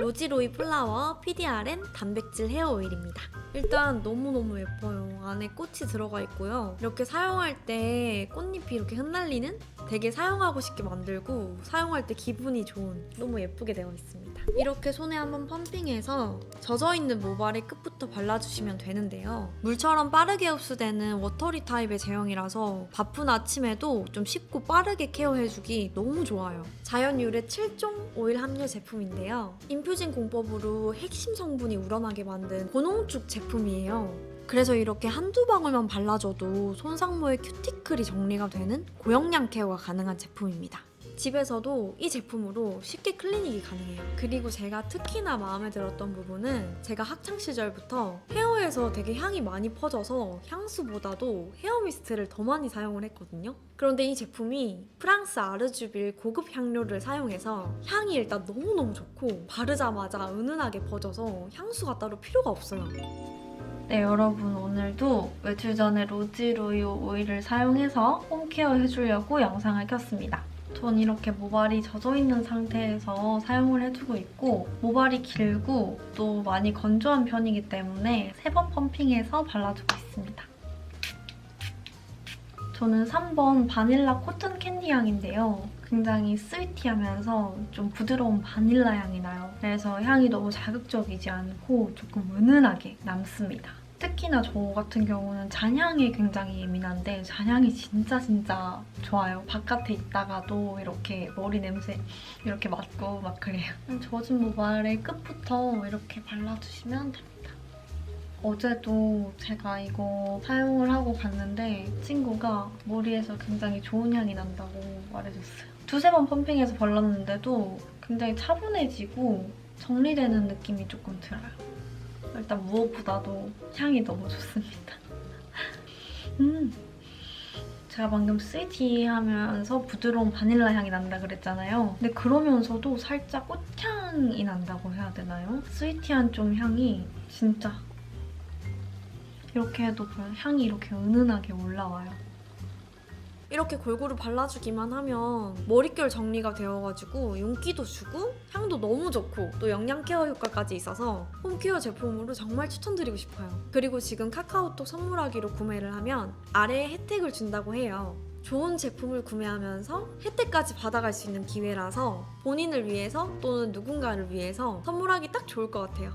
로지로이 플라워 PDRN 단백질 헤어 오일입니다. 일단 너무너무 예뻐요. 안에 꽃이 들어가 있고요. 이렇게 사용할 때 꽃잎이 이렇게 흩날리는 되게 사용하고 싶게 만들고 사용할 때 기분이 좋은 너무 예쁘게 되어 있습니다. 이렇게 손에 한번 펌핑해서 젖어있는 모발의 끝부터 발라주시면 되는데요. 물처럼 빠르게 흡수되는 워터리 타입의 제형이라서 바쁜 아침에도 좀 쉽고 빠르게 케어해주기 너무 좋아요. 자연 유래 7종 오일 함유 제품인데요. 인 퓨징 공법으로 핵심 성분이 우러나게 만든 고농축 제품이에요. 그래서 이렇게 한두 방울만 발라줘도 손상모의 큐티클이 정리가 되는 고영양 케어가 가능한 제품입니다. 집에서도 이 제품으로 쉽게 클리닉이 가능해요. 그리고 제가 특히나 마음에 들었던 부분은 제가 학창 시절부터 헤어에서 되게 향이 많이 퍼져서 향수보다도 헤어 미스트를 더 많이 사용을 했거든요. 그런데 이 제품이 프랑스 아르주빌 고급 향료를 사용해서 향이 일단 너무너무 좋고 바르자마자 은은하게 퍼져서 향수가 따로 필요가 없어요. 네, 여러분 오늘도 며칠 전에 로지로이 오일을 사용해서 홈케어 해주려고 영상을 켰습니다. 전 이렇게 모발이 젖어 있는 상태에서 사용을 해주고 있고 모발이 길고 또 많이 건조한 편이기 때문에 세 번 펌핑해서 발라주고 있습니다. 저는 3번 바닐라 코튼 캔디 향인데요. 굉장히 스위티하면서 좀 부드러운 바닐라 향이 나요. 그래서 향이 너무 자극적이지 않고 조금 은은하게 남습니다. 특히나 저 같은 경우는 잔향에 굉장히 예민한데 잔향이 진짜 진짜 좋아요. 바깥에 있다가도 이렇게 머리 냄새 이렇게 맡고 막 그래요. 젖은 모발의 끝부터 이렇게 발라주시면 됩니다. 어제도 제가 이거 사용을 하고 갔는데 친구가 머리에서 굉장히 좋은 향이 난다고 말해줬어요. 두세 번 펌핑해서 발랐는데도 굉장히 차분해지고 정리되는 느낌이 조금 들어요. 일단 무엇보다도 향이 너무 좋습니다. 음. 제가 방금 스위티 하면서 부드러운 바닐라 향이 난다 그랬잖아요. 근데 그러면서도 살짝 꽃향이 난다고 해야 되나요? 스위티한 좀 향이 진짜 이렇게 해도 향이 이렇게 은은하게 올라와요. 이렇게 골고루 발라주기만 하면 머릿결 정리가 되어가지고 윤기도 주고 향도 너무 좋고 또 영양 케어 효과까지 있어서 홈케어 제품으로 정말 추천드리고 싶어요. 그리고 지금 카카오톡 선물하기로 구매를 하면 아래에 혜택을 준다고 해요. 좋은 제품을 구매하면서 혜택까지 받아갈 수 있는 기회라서 본인을 위해서 또는 누군가를 위해서 선물하기 딱 좋을 것 같아요.